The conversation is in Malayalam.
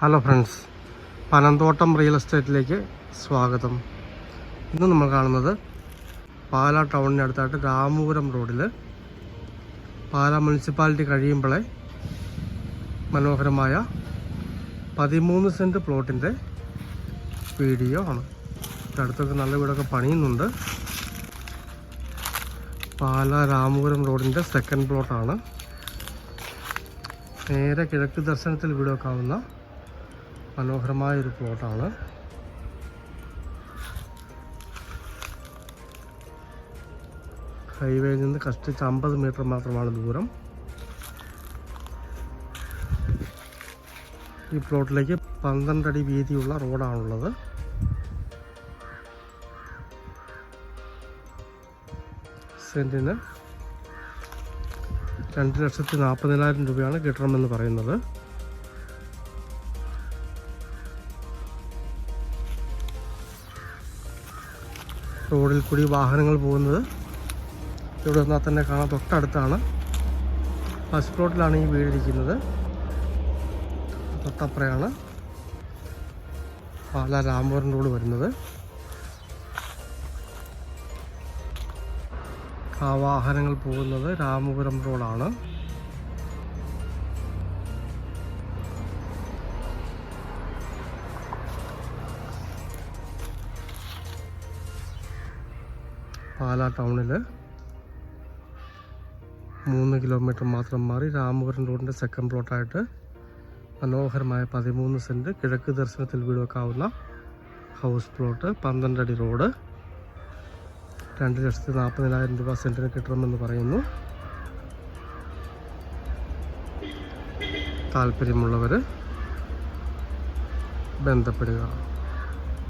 ഹലോ ഫ്രണ്ട്സ് പനന്തോട്ടം റിയൽ എസ്റ്റേറ്റിലേക്ക് സ്വാഗതം. ഇന്ന് നമ്മൾ കാണുന്നത് പാലാ ടൗണിനടുത്തായിട്ട് രാമപുരം റോഡിൽ പാലാ മുനിസിപ്പാലിറ്റി കഴിയുമ്പോഴേ മനോഹരമായ പതിമൂന്ന് സെന്റ് പ്ലോട്ടിന്റെ വീഡിയോ ആണ്. അടുത്തൊക്കെ നല്ല വീടൊക്കെ പണിയുന്നുണ്ട്. പാലാ രാമപുരം റോഡിന്റെ സെക്കൻഡ് പ്ലോട്ടാണ് നേരെ കിഴക്ക് ദർശനത്തിൽ വീട് വെക്കാവുന്ന മനോഹരമായ ഒരു പ്ലോട്ടാണ് ഹൈവേയിൽ നിന്ന് കഷ്ടിച്ച് അമ്പത് മീറ്റർ മാത്രമാണ് ദൂരം. ഈ പ്ലോട്ടിലേക്ക് പന്ത്രണ്ടടി വീതിയുള്ള റോഡാണുള്ളത്. സെന്റിന് രണ്ട് ലക്ഷത്തി നാൽപ്പതിനായിരം രൂപയാണ് കിട്ടണമെന്ന് പറയുന്നത്. റോഡിൽ കൂടി വാഹനങ്ങൾ പോകുന്നത്. ഇവിടെ നിന്നാൽ തന്നെ കാണാൻ തൊട്ടടുത്താണ്. ഫസ്റ്റ് പ്ലോട്ടിലാണ് ഈ വീടിരിക്കുന്നത് തൊട്ടപ്പുറയാണ്. പാല രാമപുരം റോഡ് വരുന്നത്. ആ വാഹനങ്ങൾ പോകുന്നത് രാമപുരം റോഡാണ്. പാലാ ടൗണിൽ മൂന്ന് കിലോമീറ്റർ മാത്രം മാറി രാമപുരം റോഡിന്റെ സെക്കൻഡ് പ്ലോട്ടായിട്ട് മനോഹരമായ പതിമൂന്ന് സെന്റ് കിഴക്ക് ദർശനത്തിൽ വീട് വെക്കാവുന്ന ഹൗസ് പ്ലോട്ട് പന്ത്രണ്ടടി റോഡ് രണ്ട് ലക്ഷത്തി നാൽപ്പതിനായിരം രൂപ സെന്റിന് കിട്ടണമെന്ന് പറയുന്നു. താല്പര്യമുള്ളവർ ബന്ധപ്പെടുക.